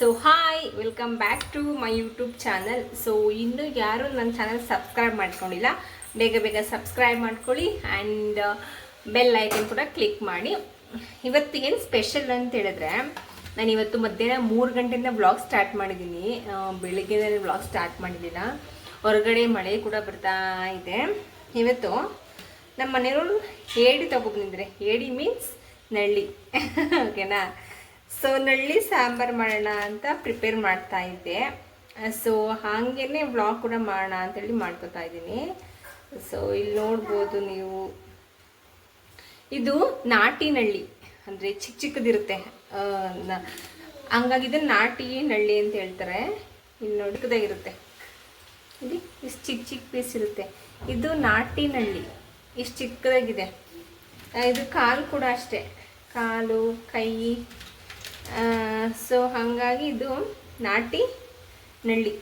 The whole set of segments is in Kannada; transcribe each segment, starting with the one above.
So hi welcome back to my YouTube channel so ಇನ್ನೂ ಯಾರು ನನ್ನ ಚಾನಲ್ ಸಬ್ಸ್ಕ್ರೈಬ್ ಮಾಡ್ಕೊಂಡಿಲ್ಲ, ಬೇಗ ಬೇಗ ಸಬ್ಸ್ಕ್ರೈಬ್ ಮಾಡ್ಕೊಳ್ಳಿ ಆ್ಯಂಡ್ ಬೆಲ್ ಐಕನ್ ಕೂಡ ಕ್ಲಿಕ್ ಮಾಡಿ. ಇವತ್ತಿಗೇನು ಸ್ಪೆಷಲ್ ಅಂತ ಹೇಳಿದ್ರೆ, ನಾನು ಇವತ್ತು ಮಧ್ಯಾಹ್ನ ಮೂರು ಗಂಟೆಯಿಂದ ಬ್ಲಾಗ್ ಸ್ಟಾರ್ಟ್ ಮಾಡಿದ್ದೀನಿ. ಬೆಳಿಗ್ಗೆ ಬ್ಲಾಗ್ ಸ್ಟಾರ್ಟ್ ಮಾಡಿದ್ದಿಲ್ಲ ಹೊರಗಡೆ ಮಳೆ ಕೂಡ ಬರ್ತಾ ಇದೆ. ಇವತ್ತು ನಮ್ಮ ಮನೆಯವರು ಏಡಿ ತಗೊಬಂದಿದ್ರೆ ಏಡಿ ಮೀನ್ಸ್ ನಳ್ಳಿ. ಓಕೆನಾ ಸೊ ನಳ್ಳಿ ಸಾಂಬಾರು ಮಾಡೋಣ ಅಂತ ಪ್ರಿಪೇರ್ ಮಾಡ್ತಾ ಇದ್ದೆ. ಸೊ ಹಾಗೇನೆ ಬ್ಲಾಗ್ ಕೂಡ ಮಾಡೋಣ ಅಂತೇಳಿ ಮಾಡ್ಕೋತಾ ಇದ್ದೀನಿ. ಸೊ ಇಲ್ಲಿ ನೋಡ್ಬೋದು ನೀವು. ಇದು ನಾಟಿ ನಳ್ಳಿ. ಅಂದರೆ ಚಿಕ್ಕ ಚಿಕ್ಕದಿರುತ್ತೆ. ಹಂಗಾಗಿ ಇದನ್ನ ನಾಟಿ ನಳ್ಳಿ ಅಂತ ಹೇಳ್ತಾರೆ. ಇಲ್ಲಿ ನೋಡ್ಕದಾಗಿರುತ್ತೆ ಇಲ್ಲಿ ಇಷ್ಟು ಚಿಕ್ಕ ಚಿಕ್ಕ ಪೀಸ್ ಇರುತ್ತೆ. ಇದು ನಾಟಿ ನಳ್ಳಿ. ಇಷ್ಟು ಚಿಕ್ಕದಾಗಿದೆ. ಇದು ಕಾಲು ಕೂಡ ಅಷ್ಟೇ. ಕಾಲು, ಕೈ ಸೊ ಹಾಗಾಗಿ ಇದು ನಾಟಿ ನಳ್ಳಿ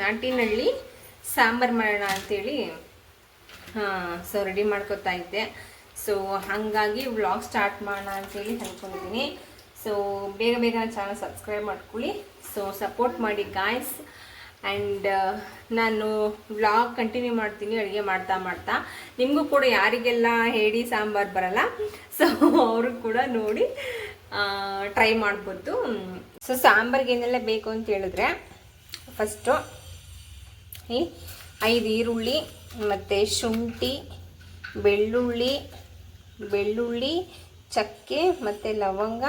ನಾಟಿ ನಳ್ಳಿ ಸಾಂಬಾರು ಮಾಡೋಣ ಅಂತೇಳಿ ಸೊ ರೆಡಿ ಮಾಡ್ಕೊತಾ ಇದ್ದೆ. ಸೊ ಹಾಗಾಗಿ ವ್ಲಾಗ್ ಸ್ಟಾರ್ಟ್ ಮಾಡೋಣ ಅಂತೇಳಿ ಅಂದ್ಕೊಂಡಿದ್ದೀನಿ ಸೊ ಬೇಗ ಬೇಗ ಚಾನಲ್ ಸಬ್ಸ್ಕ್ರೈಬ್ ಮಾಡ್ಕೊಳ್ಳಿ. ಸೊ ಸಪೋರ್ಟ್ ಮಾಡಿ ಗಾಯ್ಸ್ ಆ್ಯಂಡ್ ನಾನು ವ್ಲಾಗ್ ಕಂಟಿನ್ಯೂ ಮಾಡ್ತೀನಿ, ಅಡುಗೆ ಮಾಡ್ತಾ ಮಾಡ್ತಾ. ನಿಮಗೂ ಕೂಡ ಯಾರಿಗೆಲ್ಲ ಹೇಳಿ ಸಾಂಬಾರು ಬರಲ್ಲ ಸೊ ಅವರು ಕೂಡ ನೋಡಿ ಟ್ರೈ ಮಾಡ್ಬೋದು. ಸೊ ಸಾಂಬಾರ್ಗೆ ಏನೆಲ್ಲ ಬೇಕು ಅಂತ ಹೇಳಿದ್ರೆ ಫಸ್ಟು ಈ ಐದು ಈರುಳ್ಳಿ, ಮತ್ತು ಶುಂಠಿ, ಬೆಳ್ಳುಳ್ಳಿ ಬೆಳ್ಳುಳ್ಳಿ, ಚಕ್ಕೆ, ಮತ್ತು ಲವಂಗ,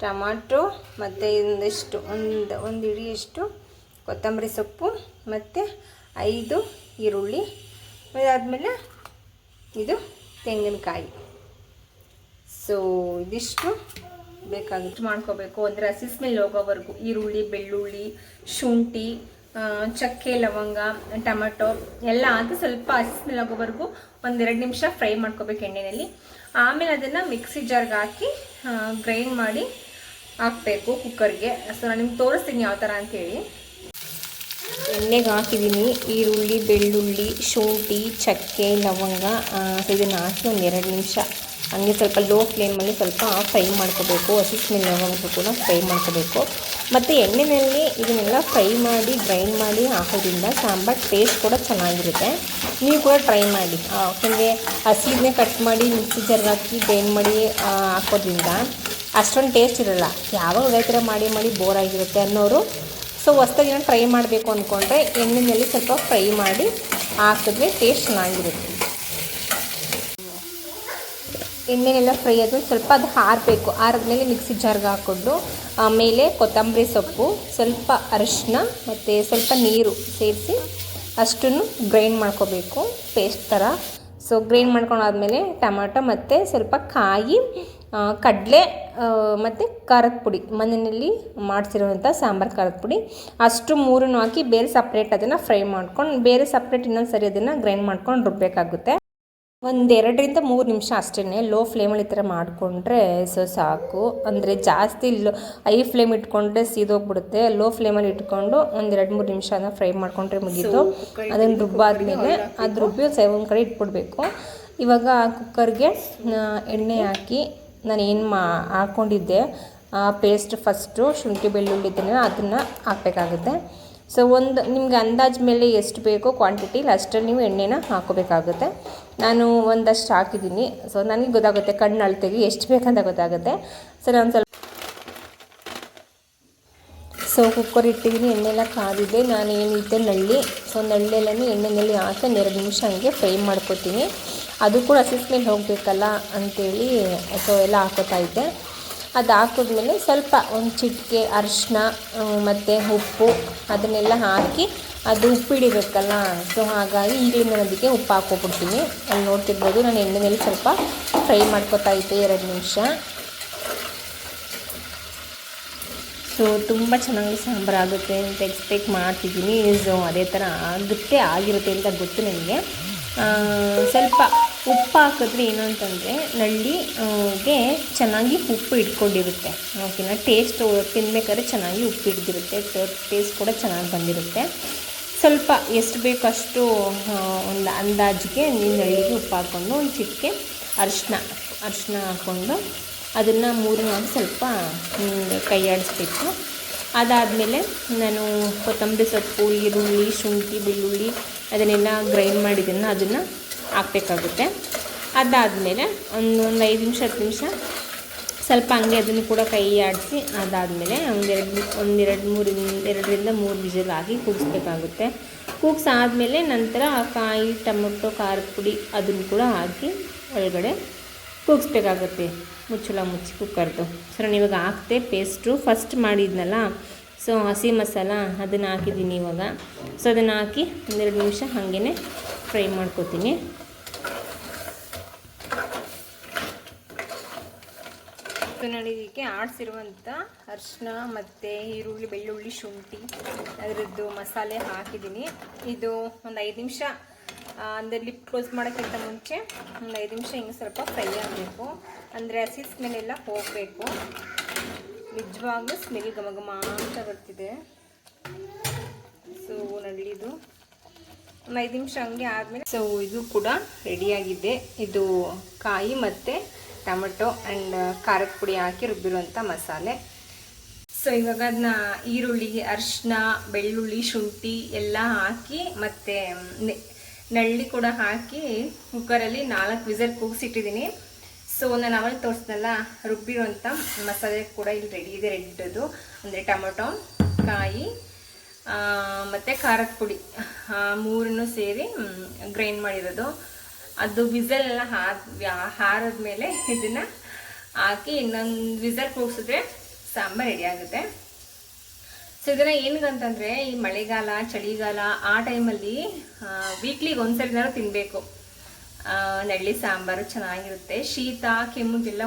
ಟಮಾಟೊ, ಮತ್ತು ಒಂದಿಷ್ಟು, ಒಂದು ಒಂದು ಇಡಿಯಷ್ಟು ಕೊತ್ತಂಬರಿ ಸೊಪ್ಪು, ಮತ್ತು ಐದು ಈರುಳ್ಳಿ. ಅದಾದಮೇಲೆ ಇದು ತೆಂಗಿನಕಾಯಿ. ಸೊ ಇದಿಷ್ಟು. ಬೇಕಾಗಿತ್ತು ಮಾಡ್ಕೋಬೇಕು. ಅಂದರೆ ಹಸಿ ಸ್ಮೆಲ್ ಹೋಗೋವರೆಗೂ ಈರುಳ್ಳಿ, ಬೆಳ್ಳುಳ್ಳಿ, ಶುಂಠಿ ಚಕ್ಕೆ, ಲವಂಗ, ಟೊಮೆಟೊ ಎಲ್ಲ ಹಾಕಿ ಸ್ವಲ್ಪ ಹಸಿ ಸ್ಮೆಲ್ ಆಗೋವರೆಗೂ ಒಂದೆರಡು ನಿಮಿಷ ಫ್ರೈ ಮಾಡ್ಕೋಬೇಕು ಎಣ್ಣೆಯಲ್ಲಿ. ಆಮೇಲೆ ಅದನ್ನು ಮಿಕ್ಸಿ ಜಾರ್ಗೆ ಹಾಕಿ ಗ್ರೈಂಡ್ ಮಾಡಿ ಹಾಕಬೇಕು ಕುಕ್ಕರ್ಗೆ. ಸೊ ನಾನು ನಿಮ್ಗೆ ತೋರಿಸ್ತೀನಿ ಯಾವ ಥರ ಅಂತೇಳಿ. ಎಣ್ಣೆಗೆ ಹಾಕಿದ್ದೀನಿ. ಈರುಳ್ಳಿ, ಬೆಳ್ಳುಳ್ಳಿ, ಶುಂಠಿ, ಚಕ್ಕೆ, ಲವಂಗ. ಇದನ್ನು ಹಾಕಿ ಒಂದು ಎರಡು ನಿಮಿಷ ಹಂಗೆ ಸ್ವಲ್ಪ ಲೋ ಫ್ಲೇಮಲ್ಲಿ ಸ್ವಲ್ಪ ಫ್ರೈ ಮಾಡ್ಕೋಬೇಕು. ಹಸಿ ಸ್ಮೆಲ್ ಆಗೋದು ಕೂಡ ಫ್ರೈ ಮಾಡ್ಕೋಬೇಕು. ಮತ್ತು ಎಣ್ಣೆಯಲ್ಲಿ ಇದನ್ನೆಲ್ಲ ಫ್ರೈ ಮಾಡಿ, ಗ್ರೈಂಡ್ ಮಾಡಿ ಹಾಕೋದ್ರಿಂದ ಸಾಂಬಾರ್ ಟೇಸ್ಟ್ ಕೂಡ ಚೆನ್ನಾಗಿರುತ್ತೆ. ನೀವು ಕೂಡ ಟ್ರೈ ಮಾಡಿ. ಯಾಕೆಂದರೆ ಹಸಿದನ್ನೇ ಕಟ್ ಮಾಡಿ, ಮಿಕ್ಸಿ ಜರ್ ಹಾಕಿ ಗ್ರೈಂಡ್ ಮಾಡಿ ಹಾಕೋದ್ರಿಂದ ಅಷ್ಟೊಂದು ಟೇಸ್ಟ್ ಇರೋಲ್ಲ. ಯಾವಾಗ ಥರ ಮಾಡಿ ಮಾಡಿ ಬೋರ್ ಆಗಿರುತ್ತೆ ಅನ್ನೋರು. ಸೊ ಹೊಸ್ದಾಗಿ ಟ್ರೈ ಮಾಡಬೇಕು ಅಂದ್ಕೊಂಡ್ರೆ ಎಣ್ಣೆಯಲ್ಲಿ ಸ್ವಲ್ಪ ಫ್ರೈ ಮಾಡಿ ಹಾಕಿದ್ರೆ ಟೇಸ್ಟ್ ಚೆನ್ನಾಗಿರುತ್ತೆ. ಎಣ್ಣೆನೆಲ್ಲ ಫ್ರೈ ಆದಮೇಲೆ ಸ್ವಲ್ಪ ಅದು ಹಾರಬೇಕು. ಹಾರದ್ಮೇಲೆ ಮಿಕ್ಸಿ ಜಾರ್ಗೆ ಹಾಕ್ಕೊಂಡು ಆಮೇಲೆ ಕೊತ್ತಂಬರಿ ಸೊಪ್ಪು, ಸ್ವಲ್ಪ ಅರಿಶಿನ ಮತ್ತು ಸ್ವಲ್ಪ ನೀರು ಸೇರಿಸಿ ಅಷ್ಟನ್ನು ಗ್ರೈಂಡ್ ಮಾಡ್ಕೋಬೇಕು. ಪೇಸ್ಟ್ ಥರ. ಸೊ ಗ್ರೈಂಡ್ ಮಾಡ್ಕೊಂಡಾದ್ಮೇಲೆ ಟೊಮಾಟೊ ಮತ್ತು ಸ್ವಲ್ಪ ಕಾಯಿ ಕಡಲೆ ಮತ್ತು ಖಾರದ ಪುಡಿ. ಮನೆಯಲ್ಲಿ ಮಾಡಿಸಿರುವಂಥ ಸಾಂಬಾರು ಖಾರದ ಪುಡಿ. ಅಷ್ಟು ಮೂರನ್ನು ಹಾಕಿ ಬೇರೆ ಸಪ್ರೇಟ್ ಅದನ್ನು ಫ್ರೈ ಮಾಡ್ಕೊಂಡು, ಬೇರೆ ಸಪ್ರೇಟ್ ಇನ್ನೊಂದು ಸರಿ ಅದನ್ನು ಗ್ರೈಂಡ್ ಮಾಡ್ಕೊಂಡು ರುಬ್ಬಬೇಕಾಗುತ್ತೆ ಒಂದು ಎರಡರಿಂದ ಮೂರು ನಿಮಿಷ ಅಷ್ಟೇ ಲೋ ಫ್ಲೇಮಲ್ಲಿ ಈ ಥರ ಮಾಡಿಕೊಂಡ್ರೆ ಸೊ ಸಾಕು. ಅಂದರೆ ಜಾಸ್ತಿ ಲೋ ಐ ಫ್ಲೇಮ್ ಇಟ್ಕೊಂಡ್ರೆ ಸೀದೋಗ್ಬಿಡುತ್ತೆ. ಲೋ ಫ್ಲೇಮಲ್ಲಿ ಇಟ್ಕೊಂಡು ಒಂದು ಎರಡು ಮೂರು ನಿಮಿಷ ಅದನ್ನು ಫ್ರೈ ಮಾಡಿಕೊಂಡ್ರೆ ಮುಗೀತು. ಅದನ್ನು ರುಬ್ಬಾದ್ಮೇಲೆ ಅದು ರುಬ್ಬಿ ಒಂದು ಕಡೆ ಇಟ್ಬಿಡ್ಬೇಕು. ಇವಾಗ ಕುಕ್ಕರ್ಗೆ ಎಣ್ಣೆ ಹಾಕಿ ನಾನು ಏನು ಮಾ ಹಾಕ್ಕೊಂಡಿದ್ದೆ ಆ ಪೇಸ್ಟ್ ಫಸ್ಟು ಶುಂಠಿ ಬೆಳ್ಳುಳ್ಳಿ ಇದನ್ನು ಅದನ್ನು ಹಾಕಬೇಕಾಗುತ್ತೆ. ಸೊ ಒಂದು ನಿಮ್ಗೆ ಅಂದಾಜು ಮೇಲೆ ಎಷ್ಟು ಬೇಕೋ ಕ್ವಾಂಟಿಟಿಲಿ ಅಷ್ಟರಲ್ಲಿ ನೀವು ಎಣ್ಣೆನ ಹಾಕೋಬೇಕಾಗುತ್ತೆ. ನಾನು ಒಂದಷ್ಟು ಹಾಕಿದ್ದೀನಿ. ಸೊ ನನಗೆ ಗೊತ್ತಾಗುತ್ತೆ ಕಣ್ಣು ಅಳತೆಗೆ ಎಷ್ಟು ಬೇಕಂತ ಗೊತ್ತಾಗುತ್ತೆ. ಸೊ ನಾನು ಸ್ವಲ್ಪ ಸೊ ಕುಕ್ಕರ್ ಇಟ್ಟಿದ್ದೀನಿ ಎಣ್ಣೆಲ್ಲ ಕಾದಿದೆ. ನಾನು ಏನಿದ್ದೆ ನಳ್ಳಿ. ಸೊ ನಳ್ಳೆಲ್ಲನೂ ಎಣ್ಣೆಯಲ್ಲಿ ಹಾಕಿ ಒಂದು ಎರಡು ನಿಮಿಷ ಹಂಗೆ ಫ್ರೈ ಮಾಡ್ಕೊತೀನಿ. ಅದು ಕೂಡ ಹಸಿಸ್ಮೇಲೆ ಸ್ಮೆಲ್ ಹೋಗಬೇಕಲ್ಲ ಅಂಥೇಳಿ ಸೊ ಎಲ್ಲ ಹಾಕೋತಾ ಇದ್ದೆ. ಅದು ಹಾಕಿದ್ಮೇಲೆ ಸ್ವಲ್ಪ ಒಂದು ಚಿಟಿಕೆ ಅರಿಶಿನ ಮತ್ತು ಉಪ್ಪು ಅದನ್ನೆಲ್ಲ ಹಾಕಿ ಅದು ಉಪ್ಪು ಹಿಡಿಬೇಕಲ್ಲ ಸೊ ಹಾಗಾಗಿ ಈಗಲೇ ನಾನು ಅದಕ್ಕೆ ಉಪ್ಪು ಹಾಕ್ಕೊಬಿಡ್ತೀನಿ. ಅಲ್ಲಿ ನೋಡ್ತಿರ್ಬೋದು ನಾನು ಎಣ್ಣೆಯಲ್ಲಿ ಸ್ವಲ್ಪ ಫ್ರೈ ಮಾಡ್ಕೊತಾ ಇದ್ದೆ ಎರಡು ನಿಮಿಷ. ಸೊ ತುಂಬ ಚೆನ್ನಾಗಿ ಸಾಂಬಾರು ಆಗುತ್ತೆ, ಅಂತ ಎಕ್ಸ್ಪೆಕ್ಟ್ ಮಾಡ್ತಿದ್ದೀನಿ. ಸೊ ಅದೇ ಥರ ಆಗುತ್ತೆ, ಆಗಿರುತ್ತೆ ಅಂತ ಗೊತ್ತು ನನಗೆ. ಸ್ವಲ್ಪ ಉಪ್ಪು ಹಾಕಿದ್ರೆ ಏನು ಅಂತಂದರೆ ನಳ್ಳಿ ಗೆ ಚೆನ್ನಾಗಿ ಉಪ್ಪು ಇಟ್ಕೊಂಡಿರುತ್ತೆ. ಓಕೆನಾ ಟೇಸ್ಟ್ ತಿನ್ಬೇಕಾದ್ರೆ ಚೆನ್ನಾಗಿ ಉಪ್ಪು ಹಿಡ್ದಿರುತ್ತೆ. ಟೇಸ್ಟ್ ಕೂಡ ಚೆನ್ನಾಗಿ ಬಂದಿರುತ್ತೆ. ಸ್ವಲ್ಪ ಎಷ್ಟು ಬೇಕೋ ಅಷ್ಟು ಒಂದು ಅಂದಾಜಿಗೆ ನೀನು ನಳ್ಳಿಗೆ ಉಪ್ಪು ಹಾಕ್ಕೊಂಡು ಒಂದು ಚಿಟಿಕೆ ಅರಿಶಿನ ಅರಿಶಿನ ಹಾಕ್ಕೊಂಡು ಅದನ್ನು ಮೂರು ನಾಲ್ಕು ಸ್ವಲ್ಪ ಕೈಯಾಡಿಸ್ಬೇಕು. ಅದಾದಮೇಲೆ ನಾನು ಕೊತ್ತಂಬರಿ ಸೊಪ್ಪು, ಈರುಳ್ಳಿ, ಶುಂಠಿ, ಬೆಳ್ಳುಳ್ಳಿ ಅದನ್ನೆಲ್ಲ ಗ್ರೈಂಡ್ ಮಾಡಿದ್ದನ್ನು ಅದನ್ನು ಹಾಕಬೇಕಾಗುತ್ತೆ. ಅದಾದಮೇಲೆ ಒಂದು ಒಂದು ಐದು ನಿಮಿಷ, ಹತ್ತು ನಿಮಿಷ ಸ್ವಲ್ಪ ಹಂಗೆ ಅದನ್ನು ಕೂಡ ಕೈ ಆಡಿಸಿ ಅದಾದಮೇಲೆ ಒಂದೆರಡು ಒಂದೆರಡು ಮೂರು ಎರಡರಿಂದ ಮೂರು ವಿಜಲ್ ಹಾಕಿ ಕೂಗಿಸ್ಬೇಕಾಗುತ್ತೆ. ಕೂಗ್ಸಾದಮೇಲೆ ನಂತರ ಕಾಯಿ, ಟೊಮೊಟೊ, ಖಾರದ ಪುಡಿ ಅದನ್ನು ಕೂಡ ಹಾಕಿ ಒಳಗಡೆ ಕೂಗಿಸ್ಬೇಕಾಗುತ್ತೆ ಮುಚ್ಚಲ ಮುಚ್ಚಿ ಕುಕ್ಕರ್ದು. ಸೊ ಇವಾಗ ಹಾಕ್ತೆ ಪೇಸ್ಟು ಫಸ್ಟ್ ಮಾಡಿದ್ನಲ್ಲ, ಸೊ ಹಸಿ ಮಸಾಲ ಅದನ್ನು ಹಾಕಿದ್ದೀನಿ ಇವಾಗ. ಸೊ ಅದನ್ನು ಹಾಕಿ ಒಂದೆರಡು ನಿಮಿಷ ಹಾಗೇ ಫ್ರೈ ಮಾಡ್ಕೊತೀನಿ. ಸೊ ನಾನು ಇದಕ್ಕೆ ಆಡಿಸಿರುವಂಥ ಅರಿಶಿನ ಮತ್ತು ಈರುಳ್ಳಿ, ಬೆಳ್ಳುಳ್ಳಿ, ಶುಂಠಿ ಅದರದ್ದು ಮಸಾಲೆ ಹಾಕಿದ್ದೀನಿ. ಇದು ಒಂದು ಐದು ನಿಮಿಷ ಅಂದರೆ ಲಿಪ್ ಕ್ಲೋಸ್ ಮಾಡೋಕ್ಕಿಂತ ಮುಂಚೆ ಒಂದು ಐದು ನಿಮಿಷ ಹಿಂಗೆ ಸ್ವಲ್ಪ ಫ್ರೈ ಆಗಬೇಕು. ಅಂದರೆ ಹಸಿ ಸ್ಮೆಲ್ಲೆಲ್ಲ ಹೋಗಬೇಕು. ನಿಜವಾಗ್ಲೂ ಸ್ಮೆಲ್ ಘಮ ಘಮ ಅಂತ ಬರ್ತಿದೆ. ಸೊ ನಳ್ಳಿದು ಒಂದು ಐದು ನಿಮಿಷ ಹಂಗೆ ಆದಮೇಲೆ ಸೊ ಇದು ಕೂಡ ರೆಡಿಯಾಗಿದೆ ಇದು ಕಾಯಿ ಮತ್ತು ಟೊಮೆಟೊ ಆ್ಯಂಡ್ ಖಾರದ ಪುಡಿ ಹಾಕಿ ರುಬ್ಬಿರುವಂಥ ಮಸಾಲೆ. ಸೊ ಇವಾಗ ಅದನ್ನ ಈರುಳ್ಳಿ, ಅರಿಶಿನ, ಬೆಳ್ಳುಳ್ಳಿ, ಶುಂಠಿ ಎಲ್ಲ ಹಾಕಿ ಮತ್ತು ನಳ್ಳಿ ಕೂಡ ಹಾಕಿ ಕುಕ್ಕರಲ್ಲಿ ನಾಲ್ಕು ವಿಸಲ್ ಕೂಗಿಸಿಟ್ಟಿದ್ದೀನಿ ಸೊ ನಾನು ಅವಳು ತೋರಿಸ್ದಲ್ಲ ರುಬ್ಬಿರುವಂಥ ಮಸಾಲೆ ಕೂಡ ಇಲ್ಲಿ ರೆಡಿ ಇದೆ ರೆಡ್ಡದು ಅಂದರೆ ಟೊಮೊಟೊ, ಕಾಯಿ ಮತ್ತು ಖಾರದ ಪುಡಿ ಮೂರನ್ನು ಸೇರಿ ಗ್ರೈಂಡ್ ಮಾಡಿರೋದು. ಅದು ವಿಸಲ್ ಎಲ್ಲ ಹಾರದ ಮೇಲೆ ಇದನ್ನು ಹಾಕಿ ಇನ್ನೊಂದು ವಿಸಲ್ ಕೂಗಿಸಿದ್ರೆ ಸಾಂಬಾರು ರೆಡಿ ಆಗುತ್ತೆ. ಸೊ ಇದನ್ನು ಏನಗಂತಂದರೆ ಈ ಮಳೆಗಾಲ, ಚಳಿಗಾಲ ಆ ಟೈಮಲ್ಲಿ ವೀಕ್ಲಿಗೆ ಒಂದ್ಸರಿನಾರು ತಿನ್ನಬೇಕು ನೆಳ್ಳಿ ಸಾಂಬಾರು ಚೆನ್ನಾಗಿರುತ್ತೆ. ಶೀತ ಕೆಮ್ಮಿಗೆಲ್ಲ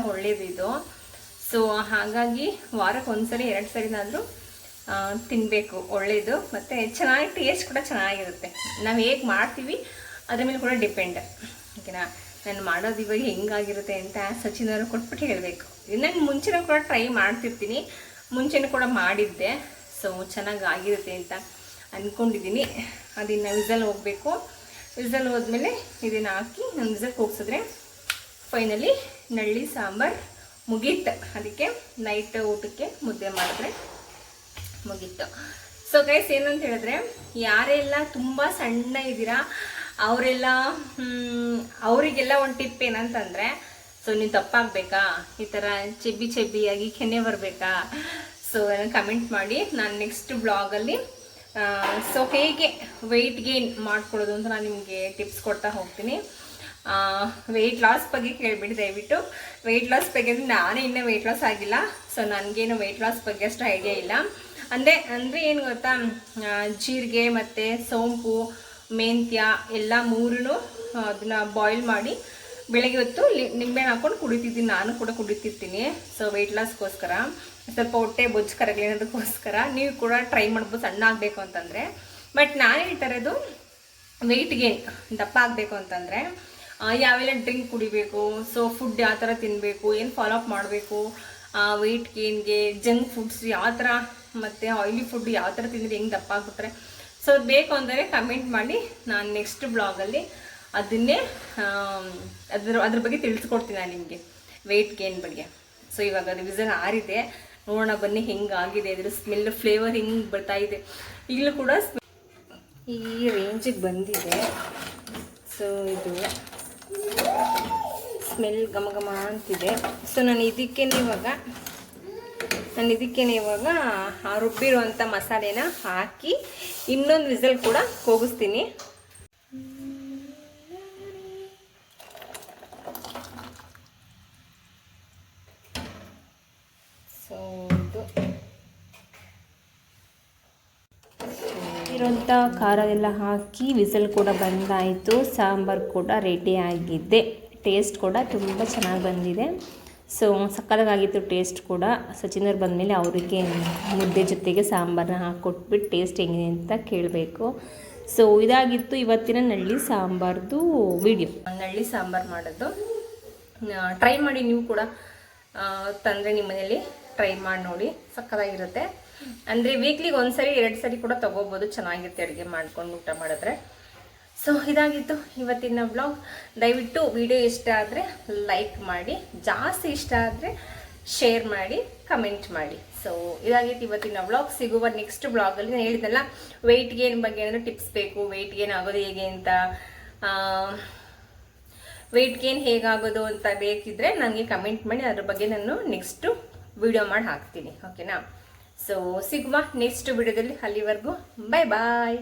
ಇದು. ಸೊ ಹಾಗಾಗಿ ವಾರಕ್ಕೆ ಒಂದ್ಸರಿ, ಎರಡು ಸರಿನಾದರೂ ತಿನ್ನಬೇಕು ಒಳ್ಳೆಯದು ಮತ್ತು ಚೆನ್ನಾಗಿ ಟೇಸ್ಟ್ ಕೂಡ ಚೆನ್ನಾಗಿರುತ್ತೆ. ನಾವು ಹೇಗೆ ಮಾಡ್ತೀವಿ, ಅದ್ರ ಮೇಲೆ ಕೂಡ ಡಿಪೆಂಡ್ ಓಕೆನಾ ನಾನು ಮಾಡೋದು ಇವಾಗ ಹೆಂಗಾಗಿರುತ್ತೆ ಅಂತ ಸಚಿನ್ ಅವರು ಕೊಟ್ಬಿಟ್ಟು ಹೇಳಬೇಕು. ನಾನು ಮುಂಚೆನೂ ಕೂಡ ಟ್ರೈ ಮಾಡ್ತಿರ್ತೀನಿ. ಮುಂಚೆನೂ ಕೂಡ ಮಾಡಿದ್ದೆ. ಸೊ ಚೆನ್ನಾಗಿ ಆಗಿರುತ್ತೆ ಅಂತ ಅಂದ್ಕೊಂಡಿದ್ದೀನಿ ಅದನ್ನು ವಿಸಲ್ ಹೋಗಬೇಕು. ವಿಸಲ್ ಹೋದ್ಮೇಲೆ ಇದನ್ನು ಹಾಕಿ ನಾನು ವಿಸಲ್ ಹೋಗ್ಸಿದ್ರೆ ಫೈನಲಿ ನಳ್ಳಿ ಸಾಂಬಾರು ಮುಗೀತು. ಅದಕ್ಕೆ ನೈಟ್ ಊಟಕ್ಕೆ ಮುದ್ದೆ ಮಾಡಿದ್ರೆ ಮುಗೀತು. ಸೊ ಗೈಸ್ ಏನಂತ ಹೇಳಿದ್ರೆ, ಯಾರೆಲ್ಲ ತುಂಬ ಸಣ್ಣ ಇದ್ದೀರಾ ಅವರೆಲ್ಲ ಅವರಿಗೆಲ್ಲ ಒಂದು ಟಿಪ್ ಏನಂತಂದರೆ, ಸೊ, ನೀವು ತಪ್ಪಾಗಬೇಕಾ? ಈ ಥರ ಚೆಬ್ಬಿ ಚೆಬ್ಬಿಯಾಗಿ ಕೆನೆ ಬರಬೇಕಾ? ಸೊ ಕಮೆಂಟ್ ಮಾಡಿ, ನಾನು ನೆಕ್ಸ್ಟ್ ಬ್ಲಾಗಲ್ಲಿ ಸೊ ಹೇಗೆ ವೆಯ್ಟ್ ಗೇನ್ ಮಾಡ್ಕೊಳ್ಳೋದು ಅಂತ ನಾನು ನಿಮಗೆ ಟಿಪ್ಸ್ ಕೊಡ್ತಾ ಹೋಗ್ತೀನಿ. ವೆಯ್ಟ್ ಲಾಸ್ ಬಗ್ಗೆ ಕೇಳಿಬಿಡಿ, ದಯವಿಟ್ಟು. ವೆಯ್ಟ್ ಲಾಸ್ ಬಗ್ಗೆ ಅಂದರೆ ನಾನೇ ಇನ್ನೂ ವೆಯ್ಟ್ ಲಾಸ್ ಆಗಿಲ್ಲ. ಸೊ ನನಗೇನು ವೆಯ್ಟ್ ಲಾಸ್ ಬಗ್ಗೆ ಅಷ್ಟು ಐಡಿಯಾ ಇಲ್ಲ. ಅಂದರೆ ಅಂದರೆ ಏನು ಗೊತ್ತಾ? ಜೀರಿಗೆ ಮತ್ತು ಸೋಂಪು ಮೆಂತ್ಯ ಎಲ್ಲ ಮೂರೂ ಅದನ್ನು ಬಾಯ್ಲ್ ಮಾಡಿ ಬೆಳಗ್ಗೆ ಹೊತ್ತು ನಿಂಬೆಹಣ್ಣು ಹಾಕೊಂಡು ಕುಡಿತಿದ್ದೀನಿ. ನಾನು ಕೂಡ ಕುಡಿತಿರ್ತೀನಿ. ಸೊ ವೆಯ್ಟ್ ಲಾಸ್ಗೋಸ್ಕರ ಸ್ವಲ್ಪ ಹೊಟ್ಟೆ ಬೊಜ್ಜು ಕರಗಲಿ ನೀವು ಕೂಡ ಟ್ರೈ ಮಾಡ್ಬೋದು. ಸಣ್ಣ ಆಗಬೇಕು ಅಂತಂದರೆ. ಬಟ್ ನಾನು ಹೇಳ್ತಾ ಇರೋದು ವೆಯ್ಟ್ ಗೇನ್ ದಪ್ಪ ಆಗಬೇಕು ಅಂತಂದರೆ ಯಾವೆಲ್ಲ ಡ್ರಿಂಕ್ ಕುಡಿಬೇಕು? ಸೊ ಫುಡ್ ಯಾವ ಥರ ತಿನ್ನಬೇಕು ಏನು ಫಾಲೋ ಅಪ್ ಮಾಡಬೇಕು? ವೆಯ್ಟ್ ಗೇನ್ಗೆ ಜಂಕ್ ಫುಡ್ಸ್ ಯಾವ ಥರ ಮತ್ತು ಆಯಿಲಿ ಫುಡ್ ಯಾವ ಥರ ತಿಂದರೆ ಹೆಂಗೆ ದಪ್ಪ ಆಗ್ಬಿಟ್ರೆ ಸೊ ಬೇಕು ಅಂದರೆ ಕಮೆಂಟ್ ಮಾಡಿ. ನಾನು ನೆಕ್ಸ್ಟ್ ಬ್ಲಾಗಲ್ಲಿ ಅದನ್ನೇ ಅದರ, ಅದ್ರ ಬಗ್ಗೆ ತಿಳಿಸ್ಕೊಡ್ತೀನಿ ನಾನು ನಿಮಗೆ. ವೆಯ್ಟ್ ಗೇನ್ ಬಗ್ಗೆ. ಸೊ ಇವಾಗ ರಿವಿಸನ್ ವಿಸನ್ ಆರಿದೆ. ನೋಡೋಣ ಬನ್ನಿ ಹೆಂಗಾಗಿದೆ ಅದ್ರ ಸ್ಮೆಲ್ ಫ್ಲೇವರ್ ಹಿಂಗೆ ಬರ್ತಾ ಇದೆ. ಈಗಲೂ ಕೂಡ ಈ ರೇಂಜಿಗೆ ಬಂದಿದೆ. ಸೊ ಇದು ಸ್ಮೆಲ್ ಘಮ ಘಮ ಅಂತಿದೆ. ಸೊ ನಾನು ಇದಕ್ಕೇ ಇವಾಗ ನಾನು ಇದಕ್ಕೇನೆ ಇವಾಗ ರುಬ್ಬಿರುವಂಥ ಮಸಾಲೆನ ಹಾಕಿ ಇನ್ನೊಂದು ವಿಸಲ್ ಕೂಡ ಕೂಗಿಸ್ತೀನಿ ಸೊ ಇರುವಂಥ ಖಾರ ಎಲ್ಲ ಹಾಕಿ ವಿಸಲ್ ಕೂಡ ಬಂದಾಯಿತು. ಸಾಂಬಾರು ಕೂಡ ರೆಡಿ ಆಗಿದೆ. ಟೇಸ್ಟ್ ಕೂಡ ತುಂಬ ಚೆನ್ನಾಗಿ ಬಂದಿದೆ. ಸೊ ಸಕ್ಕತ್ತಾಗಿತ್ತು ಟೇಸ್ಟ್ ಕೂಡ. ಸಚಿನವ್ರು ಬಂದಮೇಲೆ ಅವರಿಗೆ ಮುದ್ದೆ ಜೊತೆಗೆ ಸಾಂಬಾರನ್ನ ಹಾಕ್ಕೊಟ್ಬಿಟ್ಟು ಟೇಸ್ಟ್ ಹೆಂಗಿದೆ ಅಂತ ಕೇಳಬೇಕು. ಸೊ ಇದಾಗಿತ್ತು ಇವತ್ತಿನ ನಳ್ಳಿ ಸಾಂಬಾರ್ದು ವಿಡಿಯೋ ನಳ್ಳಿ ಸಾಂಬಾರು ಮಾಡೋದು. ಟ್ರೈ ಮಾಡಿ ನೀವು ಕೂಡ ತಂದರೆ ನಿಮ್ಮ ಮನೇಲಿ ಟ್ರೈ ಮಾಡಿ ನೋಡಿ. ಸಕ್ಕತ್ತಾಗಿರುತ್ತೆ. ಅಂದರೆ ವೀಕ್ಲಿಗೆ ಒಂದು ಸರಿ ಎರಡು ಸರಿ ಕೂಡ ತೊಗೋಬೋದು. ಚೆನ್ನಾಗಿರುತ್ತೆ ಅಡುಗೆ ಮಾಡ್ಕೊಂಡು ಊಟ ಮಾಡಿದ್ರೆ. ಸೊ ಇದಾಗಿತ್ತು ಇವತ್ತಿನ ಬ್ಲಾಗ್ ದಯವಿಟ್ಟು ವಿಡಿಯೋ ಇಷ್ಟ ಆದರೆ ಲೈಕ್ ಮಾಡಿ, ಜಾಸ್ತಿ ಇಷ್ಟ ಆದರೆ ಶೇರ್ ಮಾಡಿ ಕಮೆಂಟ್ ಮಾಡಿ. ಸೊ ಇದಾಗಿತ್ತು ಇವತ್ತಿನ ಬ್ಲಾಗ್ ಸಿಗುವ ನೆಕ್ಸ್ಟ್ ಬ್ಲಾಗಲ್ಲಿ ನಾನು ಹೇಳಿದ್ನಲ್ಲ ವೆಯ್ಟ್ ಗೇನ್ ಬಗ್ಗೆ ಏನಾದರೂ ಟಿಪ್ಸ್ ಬೇಕು ವೆಯ್ಟ್ ಗೇನ್ ಆಗೋದು ಹೇಗೆ ಅಂತ. ವೆಯ್ಟ್ ಗೇನ್ ಹೇಗಾಗೋದು ಅಂತ ಬೇಕಿದ್ರೆ ನನಗೆ ಕಮೆಂಟ್ ಮಾಡಿ, ಅದ್ರ ಬಗ್ಗೆ ನಾನು ನೆಕ್ಸ್ಟು ವಿಡಿಯೋ ಮಾಡಿ ಹಾಕ್ತೀನಿ. ಓಕೆನಾ ಸೊ ಸಿಗುವ ನೆಕ್ಸ್ಟ್ ವಿಡಿಯೋದಲ್ಲಿ ಅಲ್ಲಿವರೆಗೂ ಬಾಯ್ ಬಾಯ್